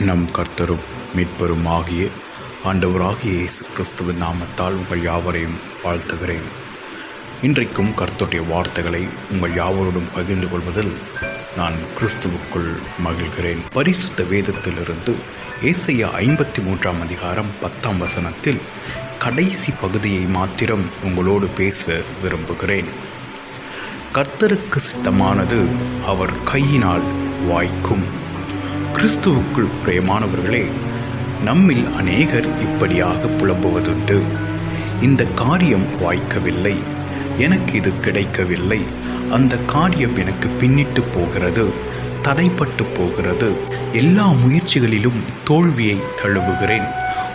நம் கர்த்தரும் மீட்பரும் ஆகிய ஆண்டவராகிய இயேசு கிறிஸ்துவின் நாமத்தால் உங்கள் யாவரையும் வாழ்த்துகிறேன். இன்றைக்கும் கர்த்தருடைய வார்த்தைகளை உங்கள் யாவரோடும் பகிர்ந்து கொள்வதில் நான் கிறிஸ்துவுக்குள் மகிழ்கிறேன். பரிசுத்த வேதத்திலிருந்து ஏசையா ஐம்பத்தி மூன்றாம் அதிகாரம் பத்தாம் வசனத்தில் கடைசி பகுதியை மாத்திரம் உங்களோடு பேச விரும்புகிறேன். கர்த்தருக்கு சித்தமானது அவர் கையினால் வாய்க்கும். கிறிஸ்துவுக்குள் பிரியமானவர்களே நம்மில் அநேகர் இப்படியாக புலம்புவதுண்டு. இந்த காரியம் வாய்க்கவில்லை எனக்கு இது கிடைக்கவில்லை. அந்த காரியம் எனக்கு பின்னிட்டு போகிறது தடைப்பட்டு போகிறது. எல்லா முயற்சிகளிலும் தோல்வியை தழுவுகிறேன்.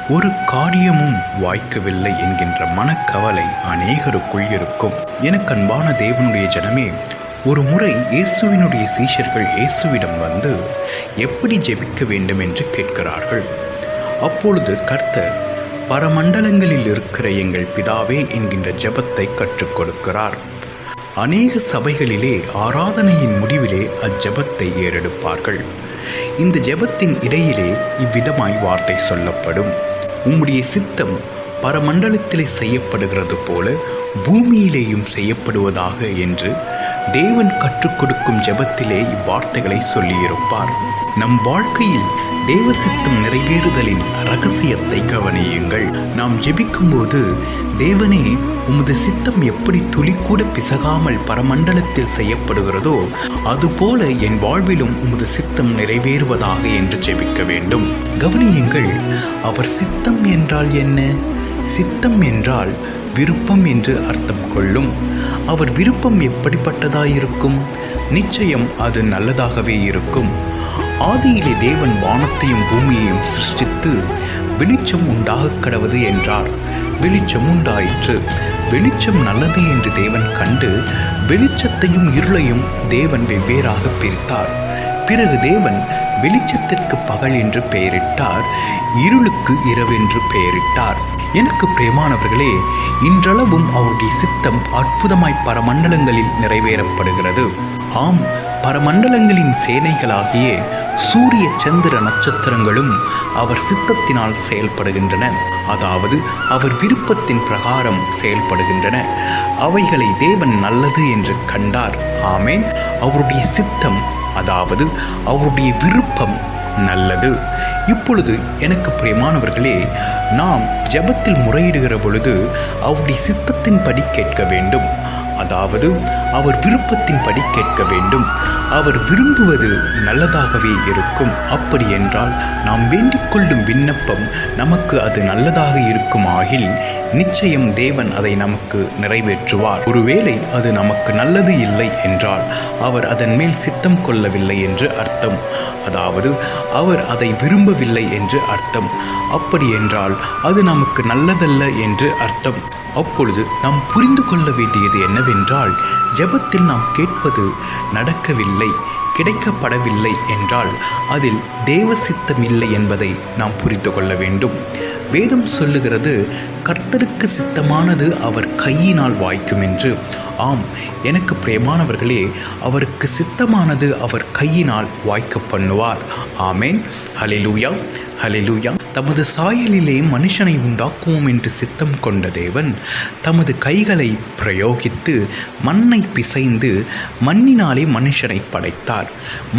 ஒரு காரியமும் வாய்க்கவில்லை என்கின்ற மனக்கவலை அநேகருக்குள் இருக்கும். எனக்கு அன்பான தேவனுடைய ஜனமே ஒரு முறை இயேசுவினுடைய சீஷர்கள் இயேசுவிடம் வந்து எப்படி ஜெபிக்க வேண்டும் என்று கேட்கிறார்கள்? அப்பொழுது கர்த்தர் பரமண்டலங்களில் இருக்கிற எங்கள் பிதாவே என்கின்ற ஜெபத்தை கற்றுக் கொடுக்கிறார். அநேக சபைகளிலே ஆராதனையின் முடிவிலே அஜெபத்தை ஏறெடுப்பார்கள். இந்த ஜெபத்தின் இடையிலே இவ்விதமாய் வார்த்தை சொல்லப்படும். உம்முடைய சித்தம் பரமண்டலத்திலே செய்யப்படுகிறது போல பூமியிலேயும் செய்யப்படுவதாக என்று தேவன் கற்றுக் கொடுக்கும் ஜெபத்திலே இவ்வார்த்தைகளை சொல்லியிருப்பார். நம் வாழ்க்கையில் தேவ சித்தம் நிறைவேறுதலின் ரகசியத்தை கவனியுங்கள். நாம் ஜெபிக்கும்போது தேவனே உமது சித்தம் எப்படி துளிக்கூட பிசகாமல் பரமண்டலத்தில் செய்யப்படுகிறதோ அதுபோல என் வாழ்விலும் உமது சித்தம் நிறைவேறுவதாக என்று ஜெபிக்க வேண்டும். கவனியுங்கள் அவர் சித்தம் என்றால் என்ன? சித்தம் என்றால் விருப்பம் என்று அர்த்தம் கொள்ளும். அவர் விருப்பம் எப்படிப்பட்டதாயிருக்கும்? நிச்சயம் அது நல்லதாகவே இருக்கும். ஆதியிலே தேவன் வானத்தையும் பூமியையும் சிருஷ்டித்து வெளிச்சம் உண்டாகக் கடவது என்றார். வெளிச்சம் உண்டாயிற்று. வெளிச்சம் நல்லது என்று தேவன் கண்டு வெளிச்சத்தையும் இருளையும் தேவன் வெவ்வேறாக பிரித்தார். பிறகு தேவன் வெளிச்சத்திற்கு பகல் என்று பெயரிட்டார் இருளுக்கு இரவென்று பெயரிட்டார். எனக்கு பிரேமானவர்களே இன்றளவும் அவருடைய சித்தம் அற்புதமாய் பரமண்டலங்களில் நிறைவேறப்படுகிறது. ஆம் பரமண்டலங்களின் சேனைகளாகிய சூரிய சந்திர நட்சத்திரங்களும் அவர் சித்தத்தினால் செயல்படுகின்றன. அதாவது அவர் விருப்பத்தின் பிரகாரம் செயல்படுகின்றன. அவைகளை தேவன் நல்லது என்று கண்டார். ஆமேன். அவருடைய சித்தம் அதாவது அவருடைய விருப்பம் நல்லது. இப்பொழுது எனக்கு பிரியமானவர்களே நாம் ஜெபத்தில் முறையிடுகிற பொழுது அவருடைய சித்தத்தின்படி கேட்க வேண்டும். அதாவது அவர் விருப்பத்தின்படி கேட்க வேண்டும். அவர் விரும்புவது நல்லதாகவே இருக்கும். அப்படி என்றால் நாம் வேண்டிக் கொள்ளும் விண்ணப்பம் நமக்கு அது நல்லதாக இருக்கும் ஆகில் நிச்சயம் தேவன் அதை நமக்கு நிறைவேற்றுவார். ஒருவேளை அது நமக்கு நல்லது இல்லை என்றால் அவர் அதன் மேல் சித்தம் கொள்ளவில்லை என்று அர்த்தம். அதாவது அவர் அதை விரும்பவில்லை என்று அர்த்தம். அப்படி என்றால் அது நமக்கு நல்லதல்ல என்று அர்த்தம். அப்பொழுது நாம் புரிந்து கொள்ள வேண்டியது என்னவென்றால் ஜெபத்தில் நாம் கேட்பது நடக்கவில்லை கிடைக்கப்படவில்லை என்றால் அதில் தேவ சித்தமில்லை என்பதை நாம் புரிந்து கொள்ள வேண்டும். வேதம் சொல்லுகிறது கர்த்தருக்கு சித்தமானது அவர் கையினால் வாய்க்கும் என்று. ஆம் எனக்கு பிரேமானவர்களே அவருக்கு சித்தமானது அவர் கையினால் வாய்க்க பண்ணுவார். ஆமேன். ஹலிலூயா ஹலிலூயா தமது சாயலிலே மனுஷனை உண்டாக்குவோம் என்று சித்தம் கொண்ட தேவன் தமது கைகளை பிரயோகித்து மண்ணை பிசைந்து மண்ணினாலே மனுஷனை படைத்தார்.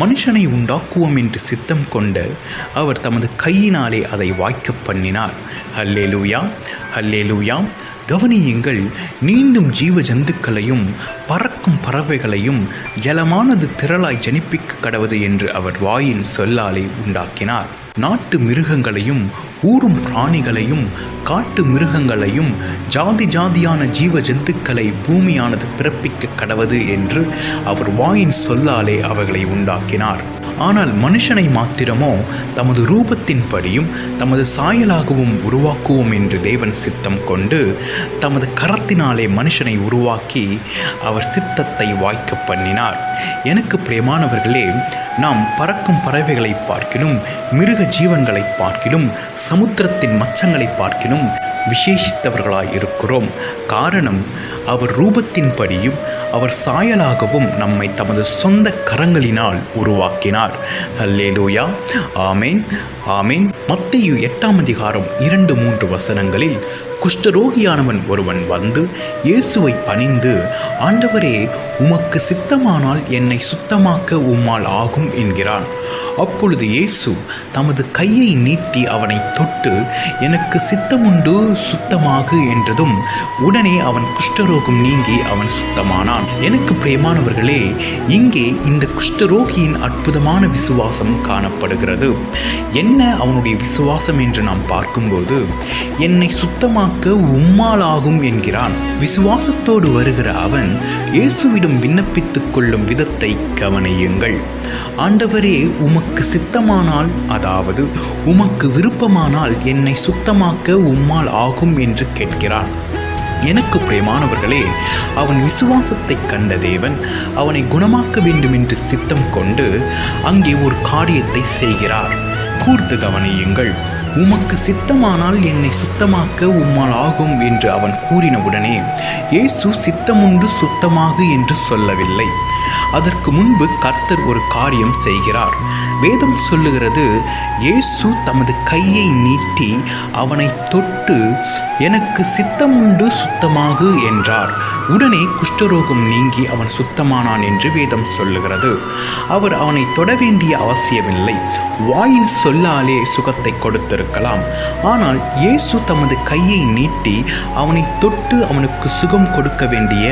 மனுஷனை உண்டாக்குவோம் என்று சித்தம் கொண்ட அவர் தமது கையினாலே அதை வாய்க்க பண்ணினார். ஹல்லேலூயா ஹல்லேலூயா கவனியுங்கள் நீந்தும் ஜீவ ஜந்துக்களையும் பறக்கும் பறவைகளையும் ஜலமானது திரளாய் ஜனிப்பிக்க கடவுது என்று அவர் வாயின் சொல்லாலே உண்டாக்கினார். நாட்டு மிருகங்களையும் ஊரும் பிராணிகளையும் காட்டு மிருகங்களையும் ஜாதி ஜாதியான ஜீவ ஜந்துக்களை பூமியானது பிறப்பிக்க கடவது என்று அவர் வாயின் சொல்லாலே அவர்களை உண்டாக்கினார். ஆனால் மனுஷனை மாத்திரமோ தமது ரூபத்தின்படியும் தமது சாயலாகவும் உருவாக்குவோம் என்று தேவன் சித்தம் கொண்டு தமது கரத்தினாலே மனுஷனை உருவாக்கி அவர் சித்தத்தை வாய்க்க பண்ணினார். எனக்கு பிரியமானவர்களே நாம் பறக்கும் பறவைகளை பார்க்கிலும் மிருக ஜீவன்களை பார்க்கிலும் சமுத்திரத்தின் மச்சங்களை பார்க்கிலும் விசேஷித்தவர்களாய் இருக்கிறோம் காரணம் அவர் ரூபத்தின்படியும் அவர் சாயலாகவும் நம்மை தமது சொந்த கரங்களினால் உருவாக்கினார். ஹல்லேலூயா ஆமேன். ஆமேன். மத்திய எட்டாம் அதிகாரம் இரண்டு மூன்று வசனங்களில் குஷ்டரோகியானவன் ஒருவன் வந்து இயேசுவை பணிந்து ஆண்டவரே உமக்கு சித்தமானால் என்னை சுத்தமாக்க உம்மால் ஆகும் என்கிறான். அப்பொழுது இயேசு தமது கையை நீட்டி அவனை தொட்டு எனக்கு சித்தமுண்டு சுத்தமாகு என்றதும் உடனே அவன் குஷ்டரோகம் நீங்கி அவன் சுத்தமானான். எனக்கு பிரியமானவர்களே இங்கே இந்த குஷ்டரோகியின் அற்புதமான விசுவாசம் காணப்படுகிறது. என்ன அவனுடைய விசுவாசம் என்று நாம் பார்க்கும்போது என்னை சுத்தமாக்க காக்க ஆகும் என்கிறான். விசுவாசத்தோடு வருகிற அவன் இயேசுவிடம் விண்ணப்பித்துக் கொள்ளும் விதத்தை கவனியுங்கள். ஆண்டவரே உமக்கு சித்தமானால் அதாவது உமக்கு விருப்பமானால் என்னை சுத்தமாக்க உம்மால் ஆகும் என்று கேட்கிறான். எனக்கு பிரியமானவர்களே அவன் விசுவாசத்தை கண்ட தேவன் அவனை குணமாக்க வேண்டும் என்று சித்தம் கொண்டு அங்கே ஒரு காரியத்தை செய்கிறார். கூர்ந்து கவனியுங்கள். உமக்கு சித்தமானால் என்னை சுத்தமாக்க உம்மால் ஆகும் என்று அவன் கூறினவுடனே இயேசு சித்தமுண்டு சுத்தமாகு என்று சொல்லவில்லை. அதற்கு முன்பு கர்த்தர் ஒரு காரியம் செய்கிறார். வேதம் சொல்லுகிறது இயேசு தமது கையை நீட்டி அவனை தொட்டு எனக்கு சித்தமுண்டு சுத்தமாகு என்றார். உடனே குஷ்டரோகம் நீங்கி அவன் சுத்தமானான் என்று வேதம் சொல்லுகிறது. அவர் அவனை தொட வேண்டிய அவசியமில்லை. வாயின் சொல்லாலே சுகத்தை கொடுத்திருக்கலாம் ஆனால் இயேசு தமது கையை நீட்டி அவனை தொட்டு அவனுக்கு சுகம் கொடுக்க வேண்டிய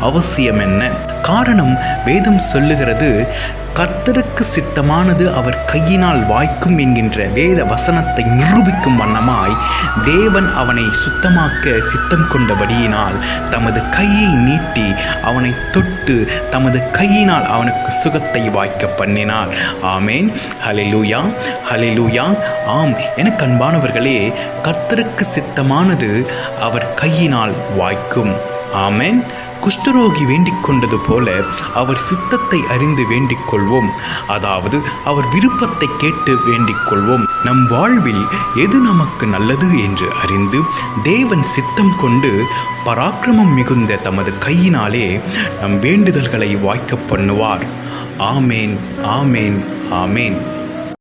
அவசியம் என்ன காரணம் வேதம் சொல்லுகிறது கர்த்தருக்கு சித்தமானது அவர் கையினால் வாய்க்கும் என்கின்ற வேத வசனத்தை நிரூபிக்கும் வண்ணமாய் தேவன் அவனை சுத்தமாக்க சித்தம் கொண்டபடியினால் தமது கையை நீட்டி அவனை தொட்டு தமது கையினால் அவனுக்கு சுகத்தை வாய்க்க பண்ணினார். ஆமேன். ஹலிலூயா ஹலிலூயா ஆம். எனக்கு அன்பானவர்களே கர்த்தருக்கு சித்தமானது அவர் கையினால் வாய்க்கும். ஆமேன். குஷ்டரோகி வேண்டிக் கொண்டது போல அவர் சித்தத்தை அறிந்து வேண்டிக் கொள்வோம் அதாவது அவர் விருப்பத்தை கேட்டு வேண்டிக் கொள்வோம் நம் வாழ்வில் எது நமக்கு நல்லது என்று அறிந்து தேவன் சித்தம் கொண்டு பராக்கிரமம் மிகுந்த தமது கையினாலே நம் வேண்டுதல்களை வாய்க்க பண்ணுவார். ஆமேன் ஆமேன் ஆமேன்.